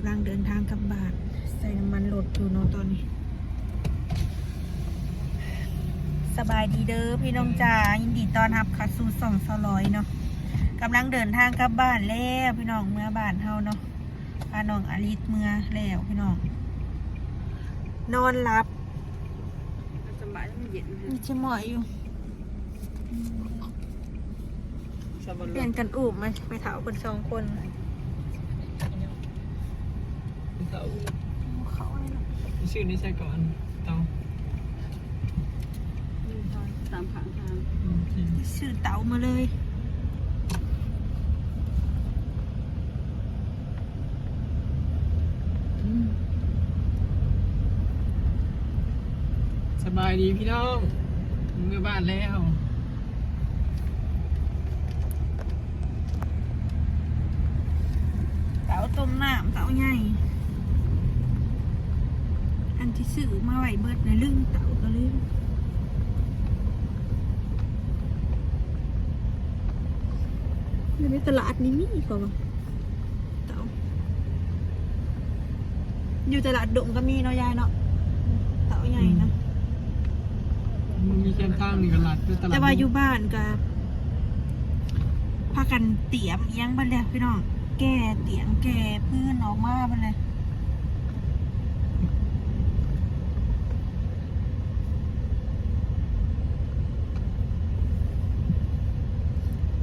กำลังเดินทางกลับบ้านใส่น้ำมันรถอยู่เนาะตอนนี้ สบายดีเด้อพี่น้องจ๋ายินดีต้อนรับเข้าสู่ส่องสลอยเนาะกำลังเดินทางกลับบ้านแล้วพี่น้องเมื่อบ้านเฮาเนาะพาน้องอลิสเมื่อแล้วพี่น้อง นอนหลับสบายมันเย็นมีชิหมอยอยู่สบายเปลี่ยนกันอูบมาไปเถาคนสองคน เต่าเขาเลยเนาะชื่อนี้ใช่ก่อนเต่าตามขางทางซื้อเต๋ามาเลยสบายดีพี่น้องเมื่อบ้านแล้วเต๋าต้มน้ำเต๋าใหญ่อัน ที่ซื้อมาไว้เบิดในลึงเต๋าก็ลืมอยู่ในตลาดนี้มีอีกเปล่าวะเต๋าอยู่ตลาดดงก็มีเนาะยายเนาะเต๋าใหญ่นะมันมีแค่ทางนี่ก็ลัดด้วยตลาดแต่ว่าอยู่บ้านกับพากันเตรียมเอียงบันเลยพี่น้องแก่เตียงแก่พื้นออกมาบันเลย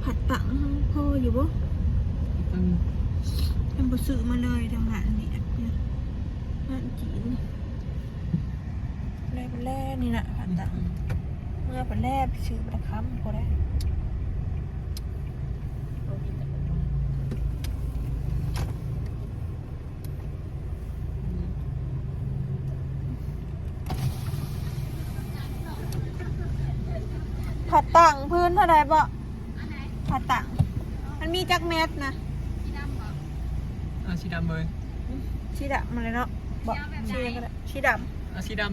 ผัดตังพ่ ออยู่บ่ตั้งยังบ่ซื้อมาเลยทางหารนี่เนี่ยร้านจีนแรกเป็นแรกนี่นะผัดตังเมื่อเป็นแรกไปซื้อประคำพอได้ผัดตังพื้นเท่าไรบ่ผัดตัง มันมีจักเม็ดนะอาชีดำเลยชีดำมาเลยเนาะบ่ชีดำก็ได้ชีดอาชีด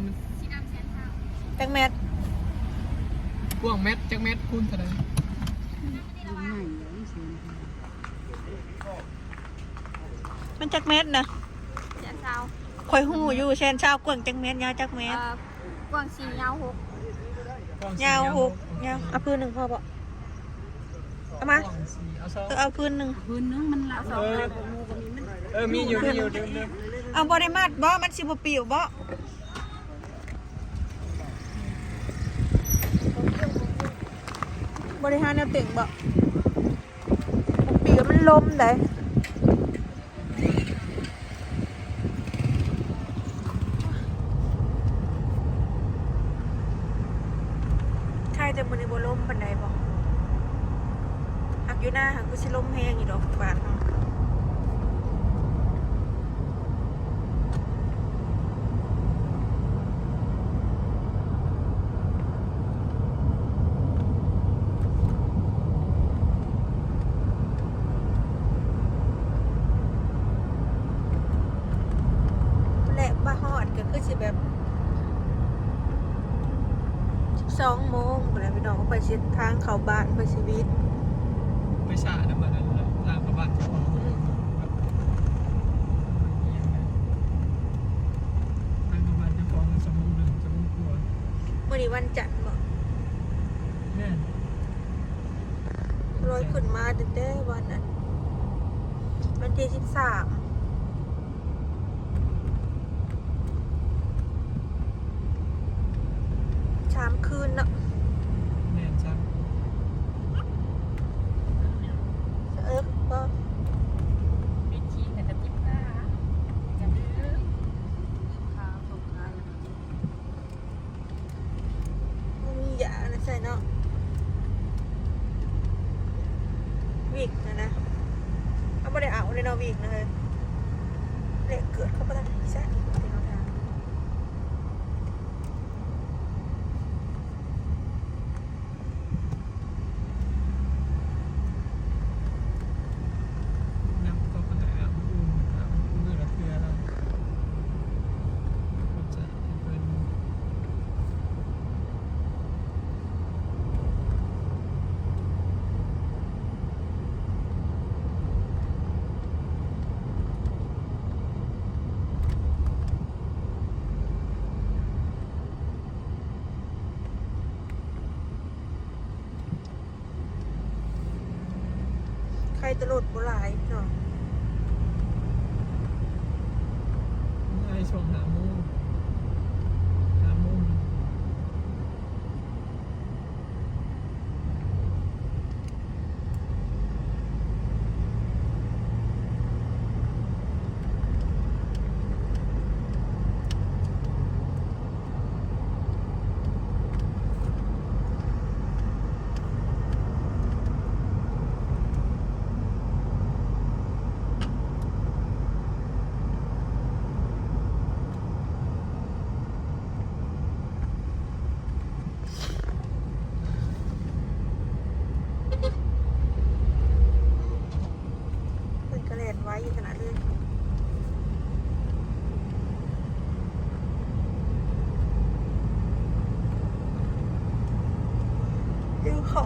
ำจักเม็ดำพ่วงเม็ดจักเม็ดคูณเท่าไหร่ยุ่งใหม่เลยเสียงมันจักเม็ดนะเสียเศร้าข่อยหูอยู่เช่นเช้ากวางจักเม็ดยาวจักเม็ดเอ่อกวางสียาวหกยาวหกยาวเอาพื้นหนึ่งพอบ่ เอามาพ่วงสี่เอาสองเออเอาพื้นหนึ่งพื้นนึงมันละสองเออละของมูกับนี้มันเออมีอยู่มีอยู่เดิมเดิมเอาบ่ได้มัดบ่มันสิบ่ปิวบ่บริหารแนวเต่งบ่บ่ปิวมันลมได้ใช่แต่มันนี่บ่ลมปานใดบ่หัก อยู่หน้าหักกูสิลมแฮงอยู่ดอกบาดเนาะและบ้าฮอดก็คือสิแบบสองโมงไปแล้วพี่น้องก็ไปเส้นทางเข้าบ้านไปชีวิต ไปสาน้ำมันทางประบาดเจ้าของทางประบาดเจ้าของสมุนหนึ่งสมุนกลัวเมื่อนี้วันจันทร์บ่แม่นลอยขึ้นมาตั้งแต่วันนั้นวันที่สิบสามชามคืนเนาะ แม่นจัง เออบ่ ปิดขี้แต่กระติบหน้าจะมีขาตกขา บ่มียานะใส่เนาะวิกนะนะเอาไม่ได้เอาเลยเนาะวิกนะเฮ้ยเละเกิดเข้าไปได้ใช่เป็นเอาทาง น้ำก็คนไหนอะอุ้มอะมือละเทือแล้วเข้าใจเป็น เตลอดบ่หลายพี่น้องไงช่วงหาหมงหาโมง เพิ่นก็แล่นไว้อยู่ขนาดเลยยังเขาเหรอ คนนอนหลับ กินนม เดินซะสักกินนะ กินลูกตื่นแล้วบ่ ใช่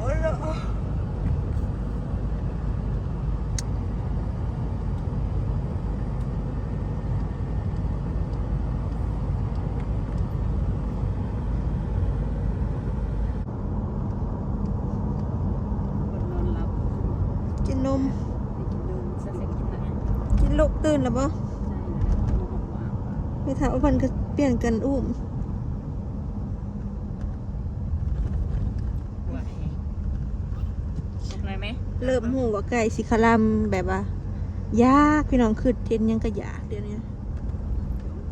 แล้วบอกว่าไม่ถามว่าเพิ่นก็เปลี่ยนกันอุ้ม ไหว ลุกเลยไหมเริ่มหูว่าไก่สิคลำแบบว่า ยากพี่น้องคือเทนยังก็ยากเดี๋ยวนี้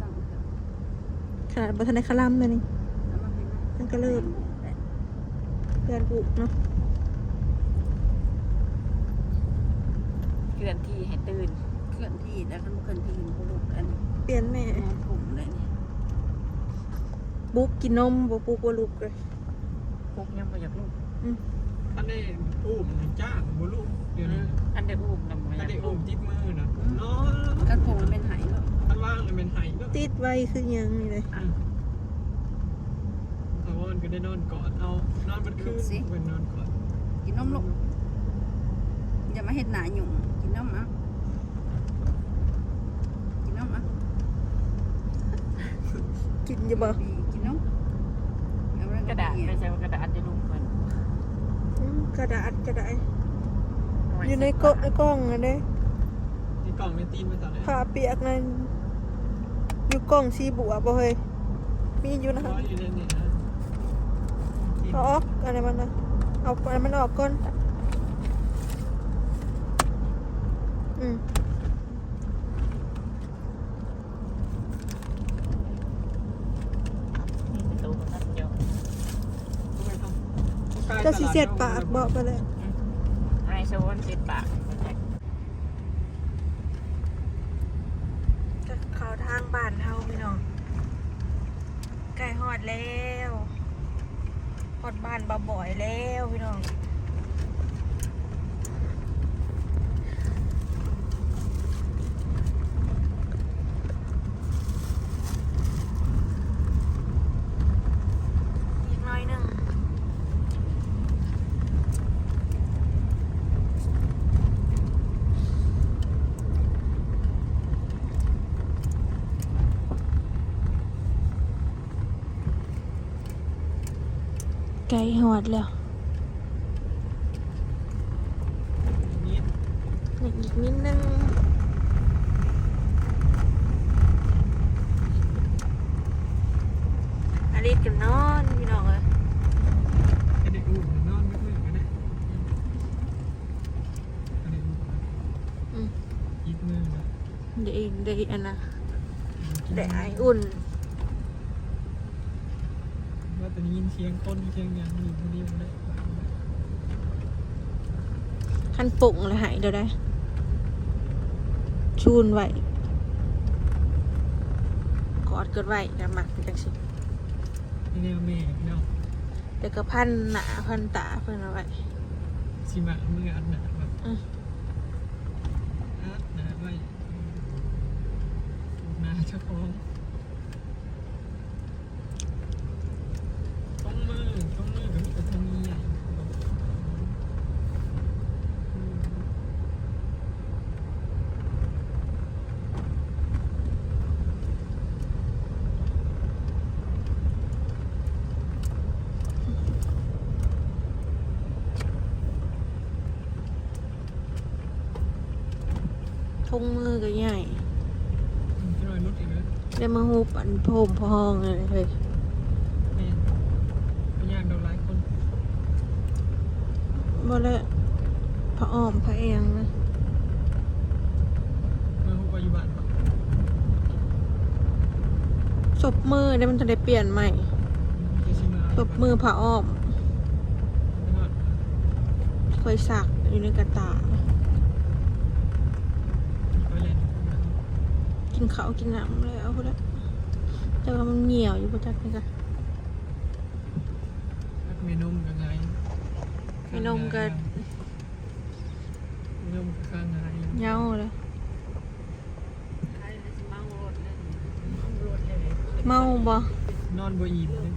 ตั้งเถอะขนาดบัทันได้คลำเลยนี่แล้วมันเป็นมันก็เริ่มเพื่อนอุเนาะเคลื่อนที่ให้ตื่นเคลื่อนที่แล้วก็เคลื่อนที่มันก็ลุกอันเปลี่ยนแม่นอนกลุ่มเลยนี่บุกกินนมบ่ปุกบ่ลุกเลยพกยังไม่อยากลุกอั นนี้อุ้มจ้างบุลูกเดี๋ยวนี้อันเดอร์อุ้มนำมาอันอยากนี้ลุอุ้มกติดมือนะนอนกันโผล่มันเป็นไหแล้วอันว่างเลยเป็นไห้ก็ติดไว้คือหยังนี่เลยแต่ว่ามันก็ได้นอนกอดเอานอนบนคืนเป็นนอนกอดกินนมลูกอย่ามาเห็ดหนาหยุ่งกินนมอะกินนมอะกินอยู่บ่บีกินนมกระดาษไม่ใช่ว่ากระดาษจะลุ กมันอืมกระดาษกระดาษอยู่ในกในกล้องอันเด้ที่กล่องในตีนมาตอนไหนผ้าเปียกนั่นอยู่กล้องสีบัวบ่เฮ้ยมีอยู่นะเพคะราะอยู่ในนี่นะเอาออกอะไรมันนะเอาอันมันออกก่อนอืม ประตูมันเดียว ก็ สิเสียดปากบอกไปเลยไอโซนสิบบาทจะเข้าทางบ้านเฮาพี่น้องใกล้ฮอดแล้วฮอดบ้านบ่บ่อยแล้วพี่น้องอีกหน้อยหนึ่งใกล้ฮอดแล้วนี่อีกนิดนึงอาริสกับนอนพี่น้องเอ้ยอันนี้อุ้มนอนไม่ค่อยกันนะอันนี้อุ้มอืมยิบมือนะเดี๋ยวอีกเดี๋ยวอีกอันนะเดี๋ยวไออุ่น ว่าแต่ยินเสียงคนเสียงอย่างนี้คนเดียวได้คันปุ่งเลยหายเดี๋ยวได้ ชูนไว้กอดเกิดไว้เดี๋ยวหมักเป็นจังสินี่แนวแม่พี่น้องเดี๋ยวก็พันหนาพันตาเพิ่นเอาไว้ สิมามืออันหนาแบบอืม อัดหนาไว้ถูกหนาเจ้าของช่องมือช่องมือก็มีแต่ทางนี้ใหญ่อืม งมือก็ใหญ่จะหน่อยรุดอีกเลยได้มาฮูบอันโพมพองเลยเฮ้ยนี่พยานโดนหลายคนบ่ละพระอ้อมพระเองนะเมื่อหุบปัจจุบันปะศพมือได้มันจะได้เปลี่ยนใหม่จะชิมาศพมือพระอ้อมไม่ว่าเคยสักอยู่ในกระตา ไปเล่น กินข้าวกินน้ำแล้วพุ่นละแต่ว่ามันเหนียวอยู่ประจักนี่กันแล้วเมนูยังไงเมนูก็เมนูก็ข้างไงเหงาเลยใครเลยสิเมารถเลยรถเลยเมาบ่นอนบ่อิ่มเลย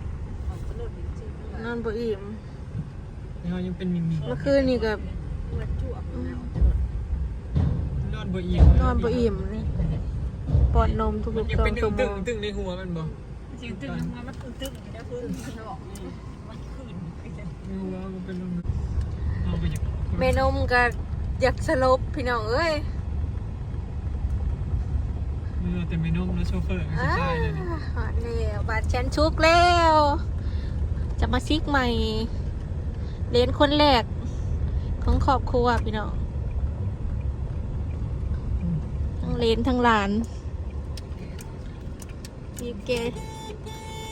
ออกรถจริงๆเลยนอนบ่อิ่มแล้วยังเป็นมิมิเมื่อคืนนี่ก็เปิดจวบแล้วนอนบ่อิ่มนอนบ่อิ่มเลย ป้อนนมทุกมันๆยังสอเป็งนชั่วโมตึงงตึงในหัวมันบ่จริงตึงมามันตึงตึงอยู่แล้วคือมันออกมันขึ้นไปเลยในหัวมันเป็นลมนอนไปอยู่เมนมก็อยากสลบพี่น้องเอ้ยเมื่อแต่เมนูแล้วโชเฟอร์ก็อ่าจะได้เลยนี่หอดแล้วบาดแชนชุกแล้ว จะมาซิกใหม่เรียนคนแรก ของครอบครัวพี่น้องทั้งเลนทั้งหลาน มีเก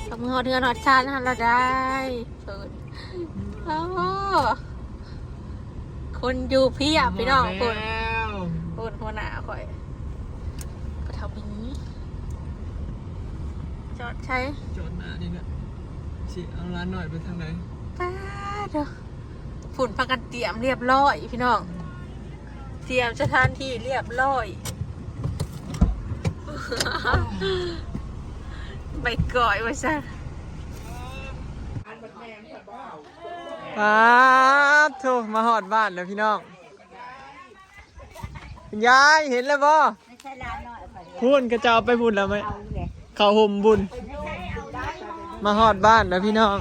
ทำงานเทือนหอดชาติทันเราได้เปิดโอ้คนอยู่เพี่อะพี่น้องคนแล้วคนหัวหน้าข่อยก็ทำอย่างนี้ จอดใช้ จอดหน้านี่แหละสิเอาร้านหน่อยไปทางไหนป้าเด้อฝุ่นพักกันเตรียมเรียบร้อยพี่น้อง เตรียมสถานที่เรียบร้อย ไปก่อยไว้ซะครับโถมาหอดบ้านแล้วพี่น้องคุณยายเห็นแล้วบ่พูนกระเจ้าไปบุญแล้วไหมเขาห่มบุญ มาหอดบ้านแล้วพี่น้อง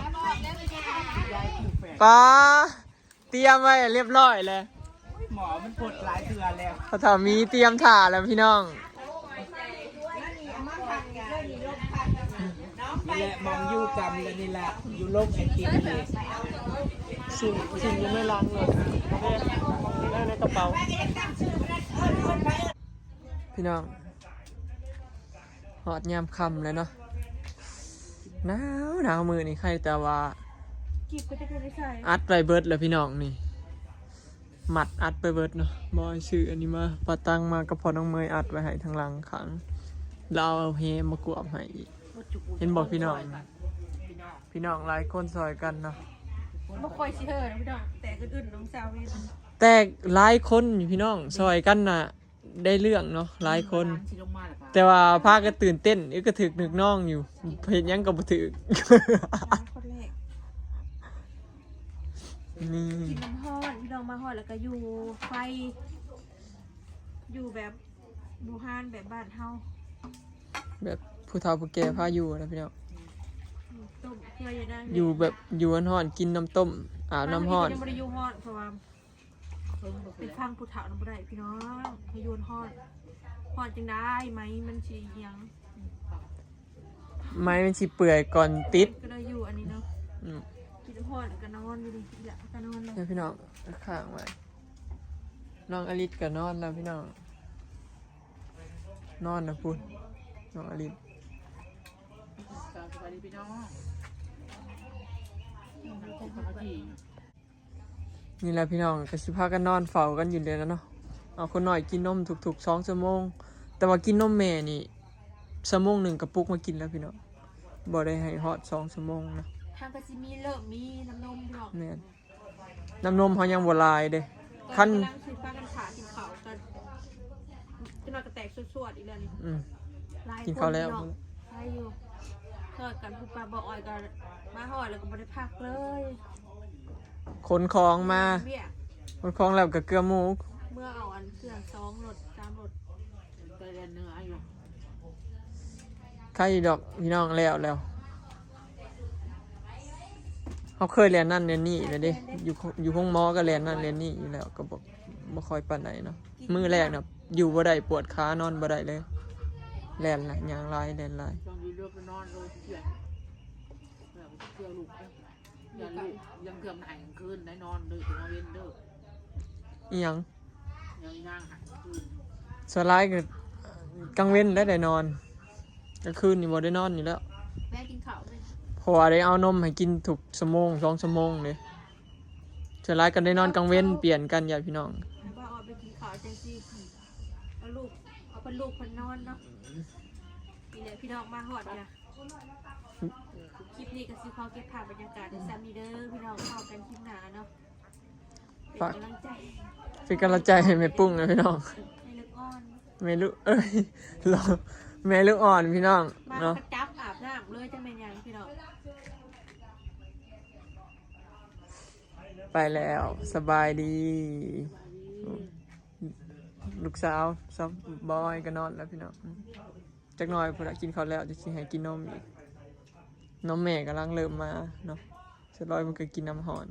ป้าเตรียมไว้เรียบร้อยแล้วหมอมันปวดหลายเดือนแล้วเขาถามมีเตรียมถ่าแล้วพี่น้อง นี่แหละมองอยู่กรรมแล้วนี่แหละอยู่โลกไอติมนี่สิ่งสิ่งยังไม่ล้างเลยได้ในกระเป๋า พี่น้องหอดยามคำเลยเนาะหนาวหนาวมือนี่ใครแต่ว่าอัดไปเบิร์ดแล้วพี่น้องนี่หมัดอัดไปเบิร์ดเนาะบอยซื้ออันนี้มาปาตังมากับพอน้องเมยอัดไว้ให้ทางหลังขังเราเอาเฮมากวบให้อีก เห็นบอกพี่น้อง พี่น้องหลายคนซอยกันเนาะบ่ค่อยสิเฮอนะพี่น้องแต่อื่นๆน้องสาวนี่แต่หลายคนอยู่พี่น้องซอยกันน่ะ ได้เรื่องเนาะหลายคนที่ลงมาแล้วปะแต่ว่าพาก็ตื่นเต้นอีกก็ถึกหนึกน้องอยู่เห็นหยังกับบ่ถึก คนแรกนี่กินน้ำฮอดพี่น้องมาฮอดแล้วก็อยู่ไฟ อยู่แบบบูฮานแบบบ้านเฮาแบบ ผู้เฒ่าผู้แก่พาอยู่นะพี่น้องต้มเคยอยู่ได้อยู่แบบอยู่ฮ้อนๆกินน้ำต้มอาบน้ำฮ้อนยังบ่ได้อยู่ฮอดเพราะว่าเป็นฟังผู้เฒ่าน้ำบ่ได้พี่น้องให้อยูนฮอดฮอดจังได้ไหมมันสิอิหยังไม้มันสิเปื่อยก่อนติดก็ได้อยู่อันนี้เนาะอืมกินน้ำฮอดแล้วก็นอนอยู่ดิอยากก็นอนเลยเนี่ยพี่น้องข้างไว้น้องอลิสก็นอนแล้วพี่น้องนอนนะพูดน้องอลิส สวัสดีพี่น้องปกตินี่แหละพี่น้องก็สิพากันนอนเฝ้ากันอยู่เดือนแล้วเนาะเอาคนหน่อยกินนมทุกๆสองชั่วโมง แต่ว่ากินนมแม่นี่ชั่วโมงหนึ่งกระปุกมากินแล้วพี่น้องบ่ได้ให้ฮอดสองชั่วโมงนะทางก็สิมีเริ่มมีน้ำนมพี่น้องแม่นน้ำนมเขายังบ่หลายเด้ขั้นกำลังสิพากันขากินข้าวกันจะนอนกระแตกสวดๆอีกแล้วนี่อืมหลายกินข้าวแล้วคนพี่น้องใช่อยู่ ทอดกันผู้ปลาบ่ออ่อยกันมาหอดแล้วก็บ่ได้พักเลยขนของมาเบี้ยขนของแล้วก็เกลือหมูเมื่อเอาอันเครื่องสองรถสามรถเคยเรียนเนื้ออยู่ใครดอกพี่น้องแล้วแล้วเขาเคยเรียนนั่นเรียนนี่เลยเด้อยู่อยู่ห้องหมอก็เรียนนั่นเรียนนี่อยู่แล้วก็บอกบ่ค่อยปานไหนเนาะมือแรกนะอยู่บ่ได้ปวดขานอนบ่ได้เลยแล่นละยางลายแล่นลาย บางทีเลือกไปนอนเลยเที่ยงแบบเที่ยวลูกเอ้ยยันลูกยังเกือบหายกลางคืนได้นอนเลยถึงมาเว้นเด้ออีหยังยังย่างหายกลางคืนสวนหลายก็กลางเว้นได้ได้นอนกลางคืนนี่บ่ได้นอนอยู่แล้วแม่กินข้าวเลยเพราะว่าได้เอานมให้กินทุกชั่วโมงสองชั่วโมงเลยสวนหลายก็ได้นอนกลางเว้นเปลี่ยนกันญาติพี่น้อง ว่าเอาไปกินข้าวจังซี่เอาลูกเอาเป็นลูกคนนอนเนาะ นี่แหละพี่น้องมาหอดเนี่ยคลิปนี้ก็สิขอเก็บภาพบรรยากาศในซัมนีเดอร์พี่น้องเข้ากันคลิปหนาเนาะเป็นฝากกำลังใจเป็นกำลังใจให้แม่ปุ้งนะพี่น้องให้ลึกอ่อนแม่ลูกเอ้ยรอแม่ลูกอ่อนพี่น้องมาเนาะ กระจับอาบน้ำเลยจะเป็นยังพี่น้อง ไปแล้วสบายดี ลูกสาวซอฟบอยก็นอนแล้วพี่น้อง จักหน่อยพอได้กินข้าวแล้วจะสิให้กินนมอีกนมแม่กำลังเริ่มมาเนาะสลอยมันก็กินน้ำหอน